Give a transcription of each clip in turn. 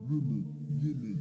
Really, really.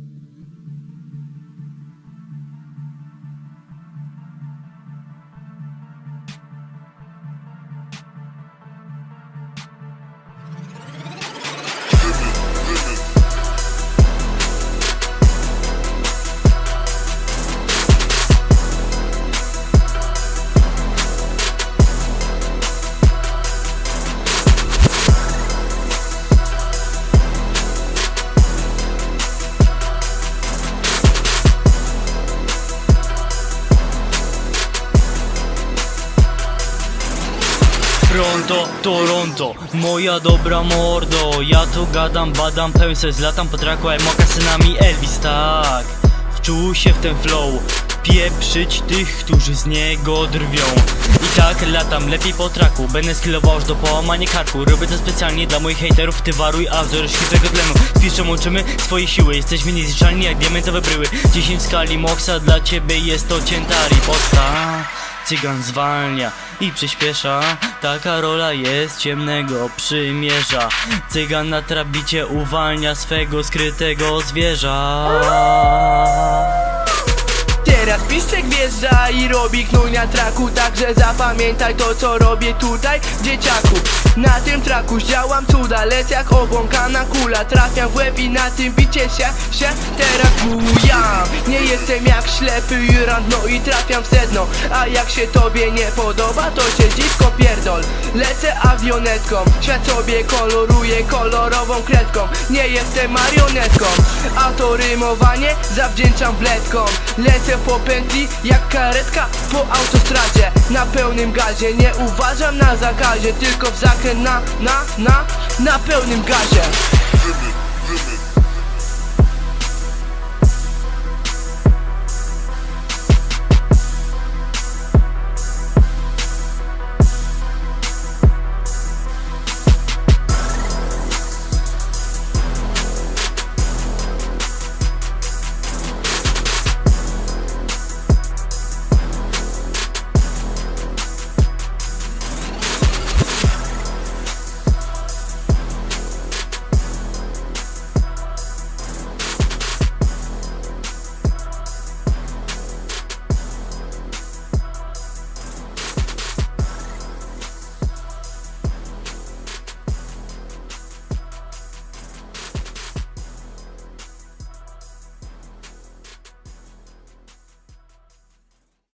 Toronto, moja dobra mordo. Ja tu gadam, badam, pełen z latam po traku jak mokasynami Elvis, tak. Wczuł się w ten flow Pieprzyć tych, którzy z niego drwią. I tak latam, lepiej po traku Będę skillował aż do połamania karku. Robię to specjalnie dla moich hejterów Ty waruj, a wzór świeżego tlenu. Piszą, łączymy swoje siły Jesteśmy niezliczalni jak diamentowe bryły. 10 w skali moksa dla ciebie jest to cięta riposta Cygan zwalnia i przyspiesza. Taka rola jest ciemnego przymierza. Cygan na trabicie uwalnia swego skrytego zwierza. Teraz piszczek wjeżdża i robi na traku. Także zapamiętaj to co robię tutaj dzieciaku Na tym traku działam cuda Lecę jak obłąkana kula. Trafiam w łeb i na tym bicie się, się teraz bujam Nie jestem jak ślepy Jurand No i trafiam w sedno. A jak się tobie nie podoba to się dziwko pierdol. Lecę awionetką Świat sobie koloruje kolorową kredką. Nie jestem marionetką A to rymowanie zawdzięczam bledkom Lecę po pętli jak karetka po autostradzie. Na pełnym gazie nie uważam na zakazie Tylko w na, na, na, na pełnym gazie